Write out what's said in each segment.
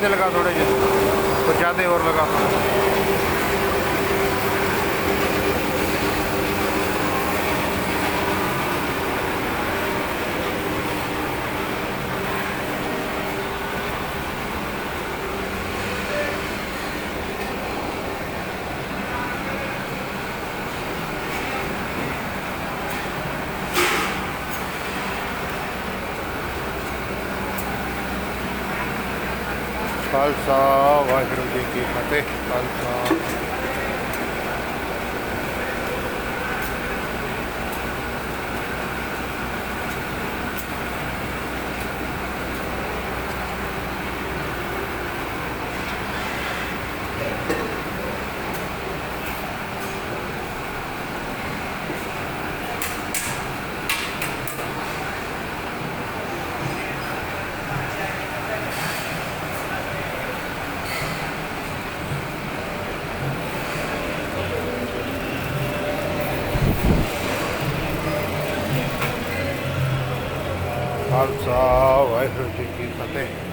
ਜ਼ਿਆਦਾ ਲਗਾ ਖਾਲਸਾ ਵਾਹਿਗੁਰੂ ਜੀ ਕੀ ਫਤਿਹ ਖਾਲਸਾ ਖਾਲਸਾ ਵਾਹਿਗੁਰੂ ਜੀ ਕੀ ਫਤਿਹ।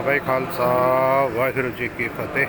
ਭਾਈ ਖਾਲਸਾ ਵਾਹਿਗੁਰੂ ਜੀ ਕੀ ਫਤਿਹ।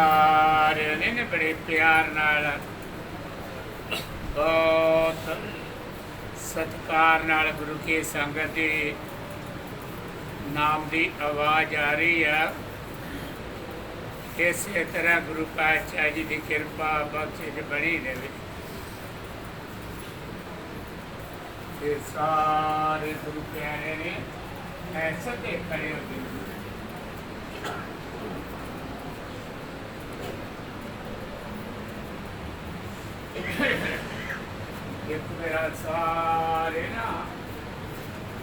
ਸਾਰਿਆਂ ਨੇ ਨੇ ਬੜੇ ਪਿਆਰ ਨਾਲ। ਬਹੁਤ ਸਤਿਕਾਰ ਨਾਲ ਗੁਰੂ ਕੀ ਸੰਗਤ ਦੀ ਨਾਮ ਦੀ ਆਵਾਜ਼ ਆ ਰਹੀ ਆ। ਇਸੇ ਤਰ੍ਹਾਂ ਗੁਰੂ ਪਾਤਸ਼ਾਹ ਜੀ ਦੀ ਕਿਰਪਾ ਬਖਸ਼ਿਸ਼ ਬਣੀ ਰਹੇ ਤੇ ਸਾਰੇ ਗੁਰੂ ਪਿਆਰੇ ਨੇ ਐਸੇ ਦੇ ਖੜੇ ਹੋ ਗਏ ਇੱਕ ਮੇਰਾ ਸਾਰੇ ਨਾ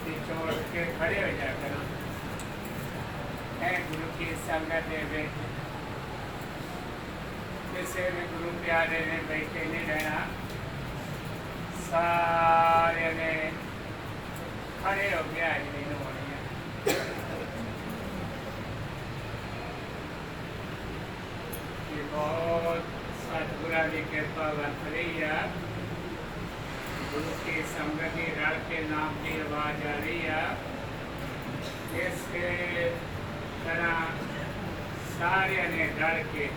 ਤੇ ਚੋੜ ਕੇ ਖੜੇ ਹੋ ਜਾ ਕਰੋ ਹੈ ਗੁਰੂ ਕੀ ਸੰਗਤ ਦੇ ਵਿੱਚ। ਕਿਸੇ ਵੀ ਗੁਰੂ ਪਿਆਰੇ ਨੇ ਬੈਠੇ ਨਹੀਂ ਰਹਿਣਾ। ਸਾਰਿਆਂ ਨੇ ਖੜੇ ਹੋ ਕੇ ਹਾਜ਼ਰੀ ਨਿਭਾਉਣੀ ਹੈ ਬਹੁਤ ਸਤਿਗੁਰਾਂ ਦੀ ਕਿਰਪਾ ਵਰਤ ਰਹੀ ਹੈ ਗੁਰੂ ਕੀ ਸੰਗਤ ਦੀ ਰਲ ਕੇ ਨਾਮ ਦੀ ਆਵਾਜ਼ ਆ ਰਹੀ ਹੈ ਇਸੇ ਤਰ੍ਹਾਂ ਸਾਰਿਆਂ ਨੇ ਰਲ ਕੇ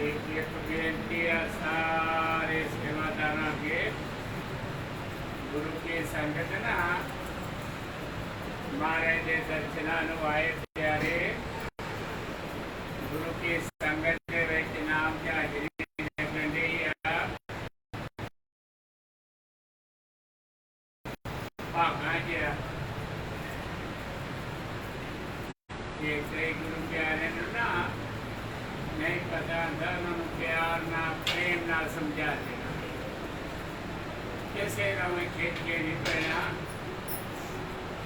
ਇੱਕ ਇੱਕ ਬੇਨਤੀ ਹੈ ਸਾਰੇ ਸੇਵਾਦਾਰਾਂ ਅੱਗੇ ਗੁਰੂ ਕੀ ਸੰਗਤ ਨਾ ਮਹਾਰਾਜ ਦੇ ਦਰਸ਼ਨਾਂ ਨੂੰ ਆਏ ਪਿਆਰੇ ਗੁਰੂ ਕੀ ਸੰਗਤ ਦੇ ਵਿੱਚ ਨਾਮ ਦੀ ਹਾਜ਼ਰੀ ਲੱਗਣ ਦੀ ਆ ਭਾਗਾਂ 'ਚ ਆ ਗੁਰੂ ਪਿਆਰਿਆਂ ਨੂੰ ਨਾ ਨਹੀਂ ਪਤਾ ਹੁੰਦਾ ਉਹਨਾਂ ਨੂੰ ਪਿਆਰ ਨਾਲ, ਪ੍ਰੇਮ ਨਾਲ ਸਮਝਾ ਦੇਣਾ। ਕਿਸੇ ਨਾਲ ਵੀ ਖੇਡ ਕੇ ਨਹੀਂ ਪੈਣਾ,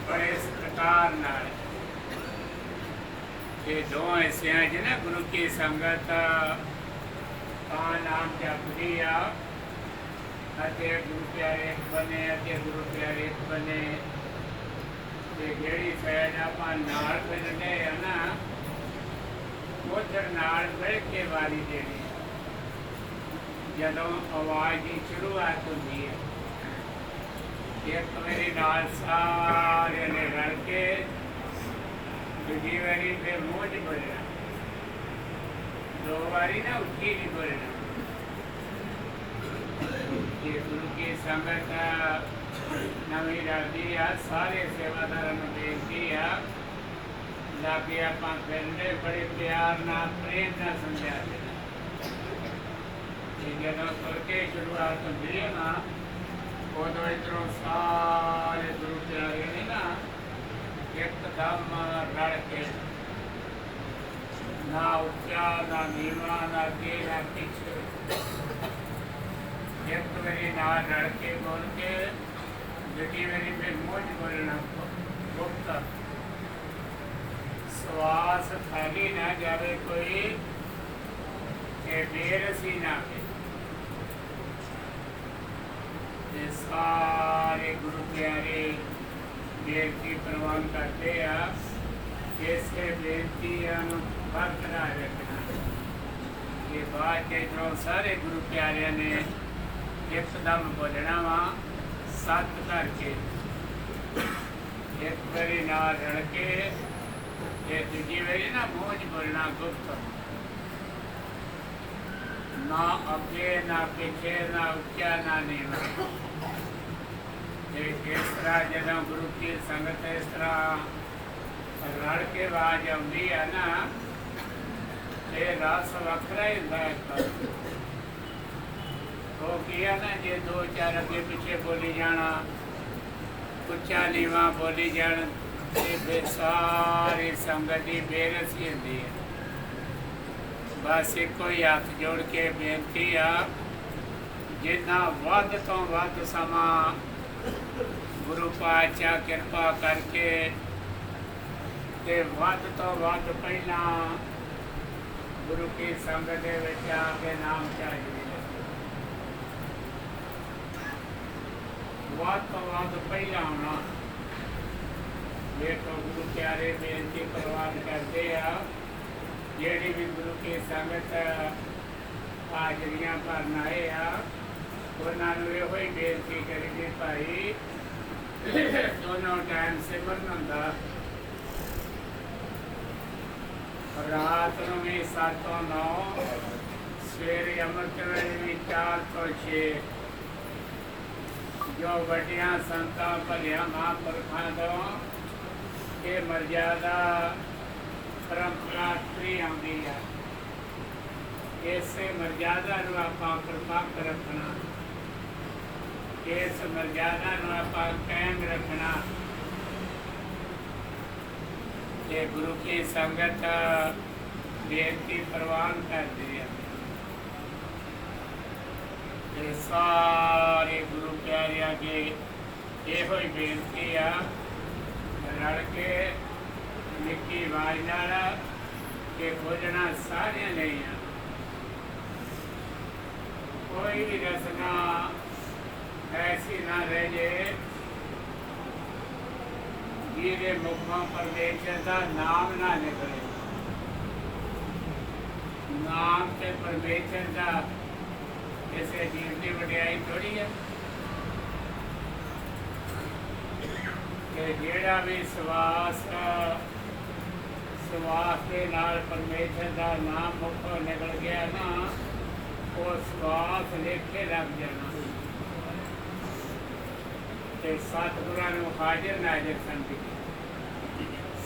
ਬੜੇ ਸਤਿਕਾਰ ਨਾਲ। ਇਹ ਦੋਹਾਂ ਹਿੱਸਿਆਂ 'ਚ ਨਾ ਗੁਰੂ ਕੀ ਸੰਗਤ ਤਾਂ ਨਾਮ ਜਪਦੀ ਆ। ਅਤੇ ਗੁਰੂ ਪਿਆਰੇ ਇੱਕ ਬਨੇ ਅਤੇ ਗੁਰੂ ਪਿਆਰੇ ਇੱਕ ਬਨੇ ਤੇ ਜਿਹੜੀ ਫੈਨ ਆਪਾਂ ਨਾਲ ਫਿਰਦੇ ਆ ਨਾ ਉਧਰ ਜਦੋਂ ਆਵਾਜ਼ ਦੀ ਸ਼ੁਰੂਆਤ ਹੁੰਦੀ ਹੈ ਇੱਕ ਵਾਰੀ ਨਾਲ ਸਾਰੇ ਨੇ ਰਲ ਕੇ, ਦੂਜੀ ਵਾਰੀ ਫਿਰ ਮੂੰਹ 'ਚ ਬੋਲਣਾ। ਦੋ ਵਾਰੀ ਨਾ ਉੱਚੀ ਨਹੀਂ ਬੋਲਣਾ। ਇਹ ਗੁਰੂ ਕੀ ਸੰਗਤ ਨਵੀਂ ਰਲਦੀ ਆ, ਸਾਰੇ ਸੇਵਾਦਾਰਾਂ ਨੂੰ ਬੇਨਤੀ ਆ, ਲਾਗੇ ਆਪਾਂ ਫਿਰਦੇ ਬੜੇ ਪਿਆਰ ਨਾਲ, ਪ੍ਰੇਮ ਨਾਲ ਸਮਝਾ ਦੇਣਾ ਇਹ ਜਦੋਂ ਤੁਰ ਸ਼ੁਰੂਆਤ ਹੁੰਦੀ ਹੈ ਨਾ, ਉਦੋਂ ਇਧਰੋਂ ਸਾਰੇ ਗੁਰੂ ਪਿਆਰੇ ਨੇ ਨਾ ਇੱਕਦਮ ਰਲ ਕੇ, ਨਾ ਉੱਚਾ ਨਾ ਨੀਵਾਂ ਨਾ ਅੱਗੇ, ਨਾ ਪਿੱਛੇ। ਇੱਕ ਵਾਰੀ ਨਾਲ ਰਲ ਕੇ ਬੋਲ ਕੇ ਜਿਹੜੀ ਵਾਰੀ ਫਿਰ ਮੋਝ ਬੋਲਣਾ ਗੁਪਤ ਸਵਾਸ ਖਾਲੀ ਨਾ ਜਾਵੇ ਕੋਈ ਇਹ ਬੇਰਸੀ ਨਾ ਹੋਵੇ ਇਹ ਸਾਰੇ ਗੁਰੂ ਪਿਆਰੇ ਬੇਨਤੀ ਪ੍ਰਵਾਨ ਕਰਦੇ ਆ ਇਸੇ ਬੇਨਤੀਆਂ ਨੂੰ ਬਰਕਰਾਰ ਰੱਖਣਾ ਇਹ ਬਾਤ ਜਦੋਂ ਸਾਰੇ ਗੁਰੂ ਪਿਆਰਿਆਂ ਨੇ ਇੱਕਦਮ ਬੋਲਣਾ ਵਾ ਸੱਤ ਕਰਕੇ ਇੱਕ ਵਾਰੀ ਨਾਲ ਰਲ ਕੇ ਇਹ ਦੂਜੀ ਵਾਰੀ ਨਾ ਮੂੰਹ 'ਚ ਬੋਲਣਾ ਗੁਪਤ ਨਾ ਅੱਗੇ ਨਾ ਪਿੱਛੇ ਨਾ ਉੱਚਾ ਨਾ ਨੀਵਾਂ ਇਹ ਇਸ ਤਰ੍ਹਾਂ ਜਦੋਂ ਗੁਰੂ ਕੀ ਸੰਗਤ ਇਸ ਤਰ੍ਹਾਂ ਰਲ ਕੇ ਆਵਾਜ਼ ਆਉਂਦੀ ਹੈ ਨਾ ਇਹ ਰਸ ਵੱਖਰਾ ਹੀ ਹੁੰਦਾ ਹੈ ਉਹ ਕੀ ਹੈ ਨਾ ਜੇ ਦੋ ਚਾਰ ਅੱਗੇ ਪਿੱਛੇ ਬੋਲੀ ਜਾਣਾ ਉੱਚਾ ਨੀਵਾਂ ਬੋਲੀ ਜਾਣ, ਤੇ ਫਿਰ ਸਾਰੀ ਸੰਗਤ ਦੀ ਬੇਰਸੀ ਹੁੰਦੀ ਹੈ। ਬਸ ਇੱਕੋ ਹੀ ਹੱਥ ਜੋੜ ਕੇ ਬੇਨਤੀ ਆ, ਜਿੰਨਾ ਵੱਧ ਤੋਂ ਵੱਧ ਸਮਾਂ ਗੁਰੂ ਪਾਤਸ਼ਾਹ ਕਿਰਪਾ ਕਰਕੇ ਤੇ ਵੱਧ ਤੋਂ ਵੱਧ ਪਹਿਲਾਂ ਗੁਰੂ ਕੀ ਸੰਗਤ ਦੇ ਵਿੱਚ ਆ ਕੇ ਨਾਮ ਚਾਹੀਏ। ਵੱਧ ਤੋਂ ਵੱਧ ਪਹਿਲਾਂ ਆਉਣਾ। ਦੇਖੋ ਗੁਰੂ ਪਿਆਰੇ ਬੇਨਤੀ ਪ੍ਰਵਾਨ ਕਰਦੇ ਆ, ਜਿਹੜੀ ਵੀ ਗੁਰੂ ਕੀ ਸੰਗਤ ਹਾਜ਼ਰੀਆਂ ਭਰਨ ਆਏ ਆ, ਉਹਨਾਂ ਨੂੰ ਇਹੋ ਹੀ ਬੇਨਤੀ ਕਰੀਦੀ ਭਾਈ ਦੋਨੋਂ ਟਾਈਮ ਸਿਮਰਨ ਹੁੰਦਾ। ਰਾਤ ਨੂੰ ਵੀ 7 ਤੋਂ 9 ਸਵੇਰੇ ਅੰਮ੍ਰਿਤ ਵੇਲੇ ਵੀ 4 ਤੋਂ 6 ਜੋ ਵੱਡੀਆਂ ਸੰਤਾਂ ਭਲਿਆਂ ਮਹਾਂਪੁਰਖਾਂ ਤੋਂ ਇਹ ਮਰਜ਼ਾਦਾ ਪਰੰਪਰਾ ਤਰੀ ਆਉਂਦੀ ਹੈ ਇਸੇ ਮਰਜ਼ਾਦਾ ਨੂੰ ਆਪਾਂ ਪ੍ਰਪੱਕ ਰੱਖਣਾ। ਇਸ ਮਰਜ਼ਾਦਾ ਨੂੰ ਆਪਾਂ ਕਾਇਮ ਰੱਖਣਾ। ਇਹ ਗੁਰੂ ਕੀ ਸੰਗਤ ਬੇਨਤੀ ਪ੍ਰਵਾਨ ਕਰਦੀ ਹੈ ਇਹ ਸਾਰੇ ਗੁਰੂ ਪਿਆਰਿਆਂ ਅੱਗੇ ਇਹੋ ਹੀ ਬੇਨਤੀ ਆ, ਰਲ ਕੇ ਨਿੱਕੀ ਆਵਾਜ਼ ਨਾਲ ਕਿ ਭੋਜਨਾ ਸਾਰਿਆਂ ਲਈ ਆ। ਕੋਈ ਵੀ ਰਸਨਾ ਐਸੀ ਨਾ ਰਹਿ ਜੇ ਜਿਹਦੇ ਮੁਖੋਂ ਪਰਮੇਸ਼ਰ ਦਾ ਨਾਮ ਨਾ ਨਿਕਲੇ। ਨਾਮ ਤੇ ਪਰਮੇਸ਼ਰ ਦਾ ਕਿਸੇ ਜੀਵ ਦੀ ਵਡਿਆਈ ਥੋੜੀ ਹੈ। ਕਿ ਜਿਹੜਾ ਵੀ ਸਵਾਸ ਸਵਾਸ ਦੇ ਨਾਲ ਪਰਮੇਸ਼ਰ ਦਾ ਨਾਮ ਮੁਖੋਂ ਨਿਕਲ ਗਿਆ ਨਾ, ਉਹ ਸਵਾਸ ਲੇਖੇ ਲੱਗ ਜਾਣਾ। ਤੇ ਸਤਿਗੁਰਾਂ ਨੂੰ ਹਾਜ਼ਰ ਨਾਜ਼ਰ ਸੰਤੀ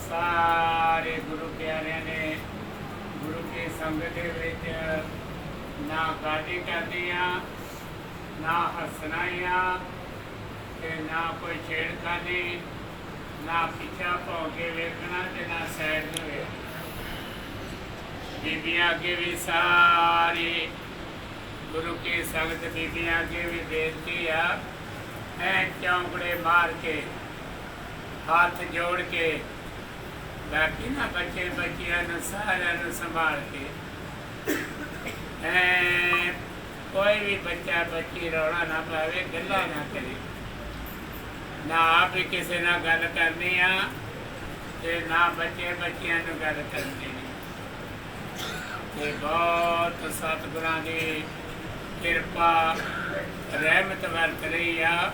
ਸਾਰੇ ਗੁਰੂ ਪਿਆਰਿਆਂ ਨੇ ਗੁਰੂ ਕੀ ਸੰਗਤ ਦੇ ਵਿੱਚ ਨਾ ਗਾਦੀ ਕਰਦੀਆਂ, ਨਾ ਹਸਨਾਈਆਂ ਤੇ ਨਾ ਕੋਈ ਛੇੜਖਾਨੀ ਨਾ ਪਿੱਛਾ ਭੌਂ ਕੇ ਵੇਖਣਾ ਤੇ ਨਾ ਸਾਈਡ ਨੂੰ ਵੇਖਣਾ। ਬੀਬੀਆਂ ਅੱਗੇ ਵੀ ਸਾਰੀ ਗੁਰੂ ਕੀ ਸੰਗਤ ਬੀਬੀਆਂ ਅੱਗੇ ਵੀ ਬੇਨਤੀ ਆ, ਐ ਚੌਂਕੜੇ ਮਾਰ ਕੇ, ਹੱਥ ਜੋੜ ਕੇ, ਬਾਕੀ ਨਾ ਬੱਚੇ ਬੱਚਿਆਂ ਨੂੰ ਸਾਰਿਆਂ ਨੂੰ ਸੰਭਾਲ ਕੇ। ਕੋਈ ਵੀ ਬੱਚਾ ਬੱਚੀ ਰੌਲਾ ਨਾ ਪਾਵੇ ਗੱਲਾਂ ਨਾ ਕਰੇ ਨਾ ਆਪ ਹੀ ਕਿਸੇ ਨਾਲ ਗੱਲ ਕਰਨੀ ਆ ਤੇ ਨਾ ਬੱਚੇ ਬੱਚਿਆਂ ਨੂੰ ਗੱਲ ਕਰਨੀ ਤੇ ਬਹੁਤ ਸਤਿਗੁਰਾਂ ਦੀ ਕਿਰਪਾ ਰਹਿਮਤ ਵਰਤ ਰਹੀ ਆ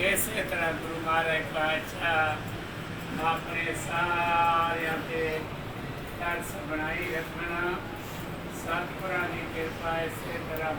ਇਸੇ ਤਰ੍ਹਾਂ ਗੁਰੂ ਮਹਾਰਾਜ ਪਾਤਸ਼ਾਹ ਆਪਣੇ ਸਾਰਿਆਂ ਤੇ ਤਰਸ ਬਣਾਈ ਰੱਖਣਾ ਸਤਿਗੁਰਾਂ ਦੀ ਕਿਰਪਾ ਇਸੇ ਤਰ੍ਹਾਂ